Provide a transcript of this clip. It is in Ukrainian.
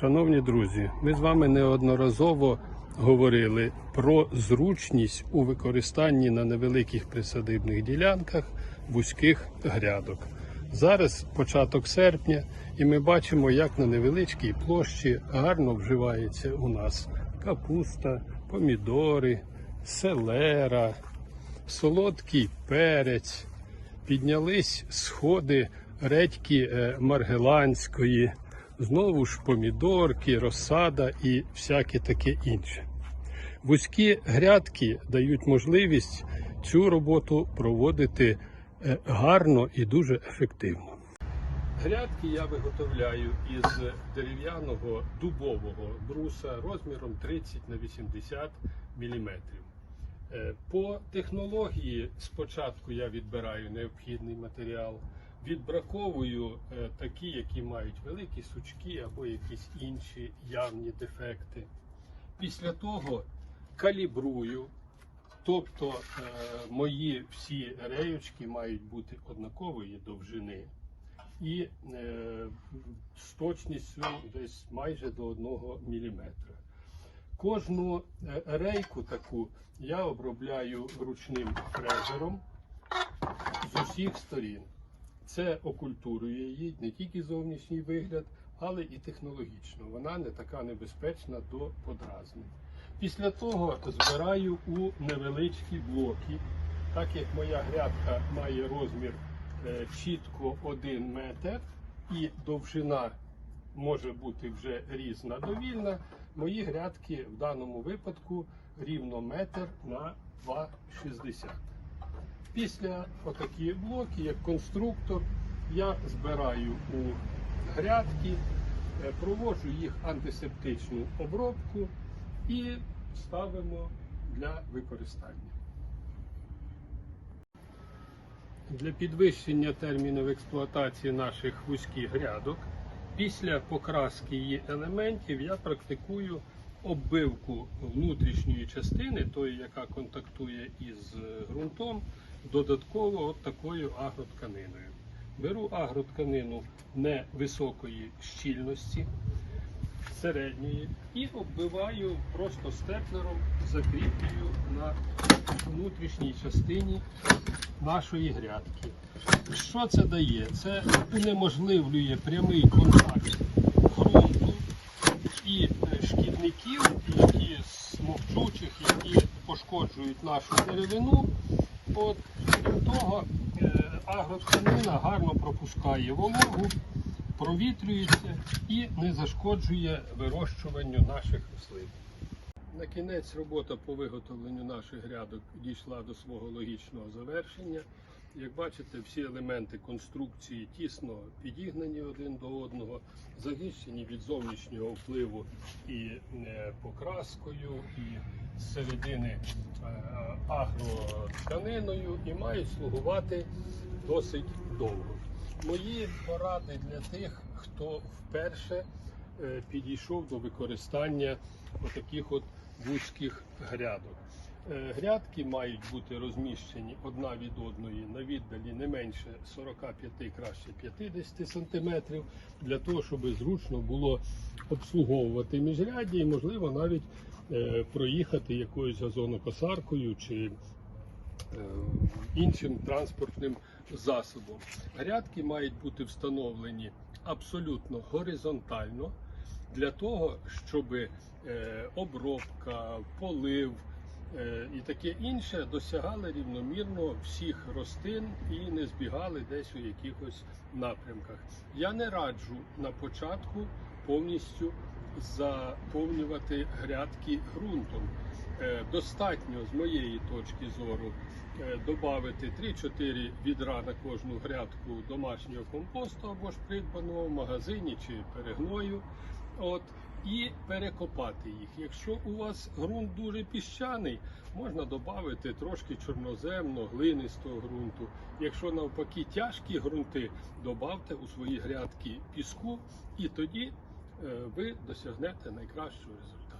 Шановні друзі, ми з вами неодноразово говорили про зручність у використанні на невеликих присадибних ділянках вузьких грядок. Зараз початок серпня, і ми бачимо, як на невеличкій площі гарно вживається у нас капуста, помідори, селера, солодкий перець, піднялись сходи редьки е, маргеланської, знову ж помідорки, розсада і всяке таке інше. Вузькі грядки дають можливість цю роботу проводити е, гарно і дуже ефективно. Грядки я виготовляю із дерев'яного дубового бруса розміром 30 на 80 мм. Е, По технології спочатку я відбираю необхідний матеріал, відбраковую е, такі, які мають великі сучки або якісь інші явні дефекти. Після того калібрую, тобто е, мої всі реючки мають бути однакової довжини і е, з точністю десь майже до 1 мм. Кожну е, рейку таку я обробляю ручним фрезером з усіх сторін. Це окультурує її не тільки зовнішній вигляд, але і технологічно. Вона не така небезпечна до подразнень. Після того збираю у невеличкі блоки, так як моя грядка має розмір е, чітко 1 метр і довжина може бути вже різна довільна. Мої грядки в даному випадку рівно метр на 2,60. Після отакі блоки, як конструктор, я збираю у грядки, е, проводжу їх антисептичну обробку і ставимо для використання. Для підвищення термінів експлуатації наших вузьких грядок після покраски її елементів я практикую оббивку внутрішньої частини, тої, яка контактує із ґрунтом, додатково от такою агротканиною. Беру агротканину невисокої щільності, середньої, і оббиваю просто степлером, закріплюю на внутрішній частині нашої грядки. Що це дає? Це унеможливлює прямий контакт ґрунту і е, шкідників, які смокчучих, які пошкоджують нашу деревину. От, крім того, е, агротканина гарно пропускає вологу, провітрюється і не зашкоджує вирощуванню наших рослин. На кінець робота по виготовленню наших грядок дійшла до свого логічного завершення. Як бачите, всі елементи конструкції тісно підігнані один до одного, захищені від зовнішнього впливу і е, покраскою, і середини е, агротканиною, і мають слугувати досить довго. Мої поради для тих, хто вперше е, підійшов до використання отаких от вузьких грядок. Е, Грядки мають бути розміщені одна від одної на віддалі не менше 45, краще 50 сантиметрів, для того, щоб зручно було обслуговувати міжряддя і, можливо, навіть е, проїхати якоюсь газонокосаркою чи е, іншим транспортним засобом. Грядки мають бути встановлені абсолютно горизонтально для того, щоб обробка, полив і таке інше досягали рівномірно всіх рослин і не збігали десь у якихось напрямках. Я не раджу на початку повністю заповнювати грядки ґрунтом. Е, Достатньо з моєї точки зору додати 3-4 відра на кожну грядку домашнього компосту або ж придбаного в магазині чи перегною. От, і перекопати їх. Якщо у вас ґрунт дуже піщаний, можна додати трошки чорноземно, глинистого ґрунту. Якщо навпаки тяжкі ґрунти, додавте у свої грядки піску, і тоді е, ви досягнете найкращого результату.